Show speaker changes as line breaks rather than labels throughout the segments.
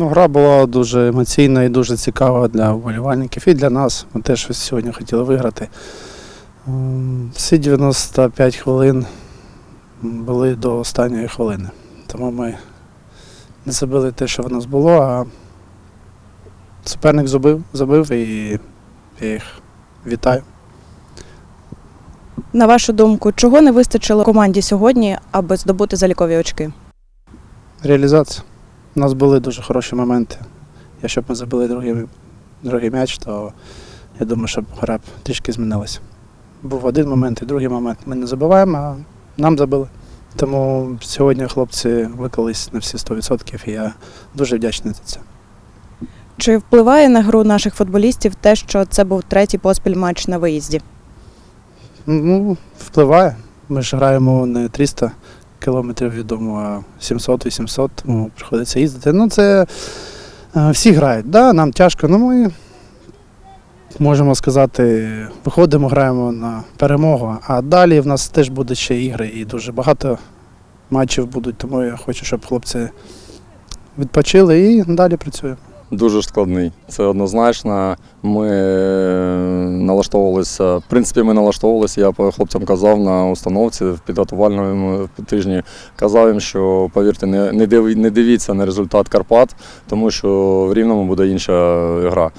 Ну, гра була дуже емоційна і дуже цікава для вболівальників і для нас. Ми теж сьогодні хотіли виграти. Ем, Всі 95 хвилин були до останньої хвилини. Тому ми не забили те, що в нас було, а суперник забив, забив і я їх вітаю.
На вашу думку, чого не вистачило команді сьогодні, аби здобути залікові очки?
Реалізація. У нас були дуже хороші моменти. Якщо б ми забили другий, другий м'яч, то я думаю, що гра б трішки змінилася. Був один момент і другий момент. Ми не забиваємо, а нам забили. Тому сьогодні хлопці виклались на всі 100% і я дуже вдячний за це.
Чи впливає на гру наших футболістів те, що це був третій поспіль матч на виїзді?
Ну, впливає. Ми ж граємо не 300 кілометрів від дому, 700-800, тому приходиться їздити. Ну, це е, всі грають. Да, нам тяжко, але ми можемо сказати, виходимо, граємо на перемогу, а далі в нас теж будуть ще ігри і дуже багато матчів будуть, тому я хочу, щоб хлопці відпочили і далі працюємо.
Дуже складний. Це однозначно. Ми е, налаштовувалися. В принципі, ми налаштовувалися. Я хлопцям казав на установці в підготувальному тижні. Казав їм, що повірте, не, не, дивіться на результат Карпат, тому що в рівному буде інша гра.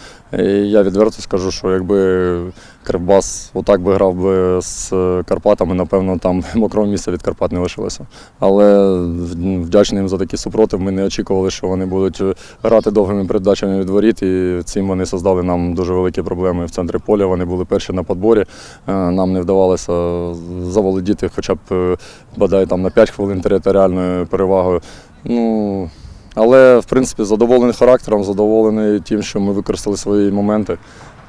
Я відверто скажу, що якби Кривбас отак би грав би з Карпатами, напевно, там мокрого місця від Карпат не лишилося. Але вдячний їм за такий супротив. Ми не очікували, що вони будуть грати довгими передачами від воріт, і цим вони создали нам дуже великі проблеми в центрі поля. Вони були перші на подборі. Е, Нам не вдавалося заволодіти хоча б е, бодай там на 5 хвилин територіальною перевагою. Ну, але, в принципі, задоволений характером, задоволений тим, що ми використали свої моменти.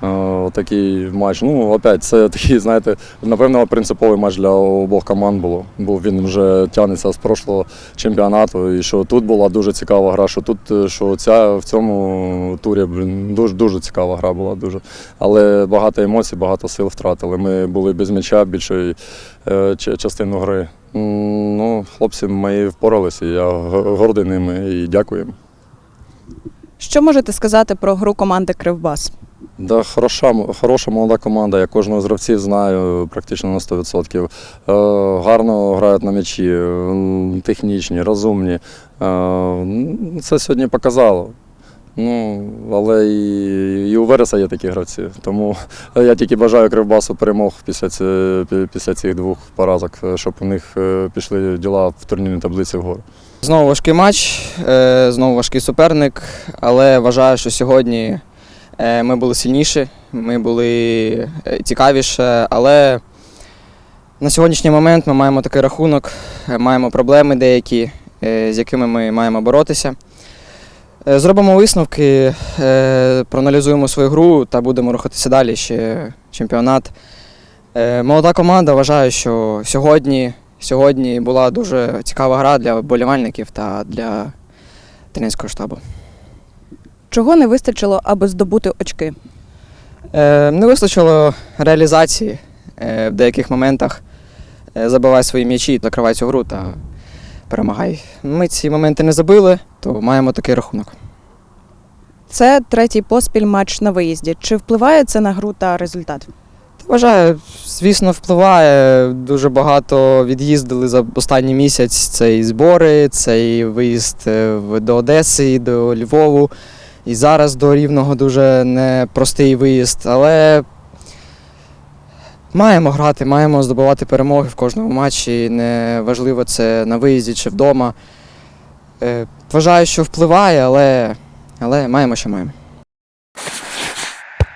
Е, Такий матч. Ну, опять, це такий, знаєте, напевно, принциповий матч для обох команд було. Бо він вже тягнеться з прошлого чемпіонату. І що тут була дуже цікава гра, що тут, е, що ця в цьому турі блін, дуже дуже цікава гра була. Дуже. Але багато емоцій, багато сил втратили. Ми були без м'яча більшої е, частину гри. Хлопці мої впоралися, я гордий ними і дякую їм.
Що можете сказати про гру команди Кривбас?
Да, хороша, хороша молода команда. Я кожного з гравців знаю практично на 100%. Е, гарно грають на м'ячі, технічні, розумні. Е, це сьогодні показало. Ну, але і, і у Вереса є такі гравці. Тому я тільки бажаю Кривбасу перемог після, ці, після цих двох поразок, е, щоб у них е, пішли діла в турнірній таблиці вгору.
Знову важкий матч, е, знову важкий суперник, але вважаю, що сьогодні ми були сильніші, ми були цікавіше, але на сьогоднішній момент ми маємо такий рахунок, маємо проблеми деякі, з якими ми маємо боротися. Е, Зробимо висновки, е, проаналізуємо свою гру та будемо рухатися далі ще чемпіонат. Е, Молода команда вважаю, що сьогодні Сьогодні була дуже цікава гра для вболівальників та для тренерського штабу.
Чого не вистачило, аби здобути очки?
Не вистачило реалізації в деяких моментах. Забивай свої м'ячі, закривай цю гру та перемагай. Ми ці моменти не забили, то маємо такий рахунок.
Це третій поспіль матч на виїзді. Чи впливає це на гру та результат?
Вважаю, звісно, впливає. Дуже багато від'їздили за останній місяць. Це і збори, це і виїзд е, до Одеси, і до Львову. І зараз до Рівного дуже непростий виїзд. Але маємо грати, маємо здобувати перемоги в кожному матчі. Неважливо, це на виїзді чи вдома. Е, Вважаю, що впливає, але, але маємо, що маємо.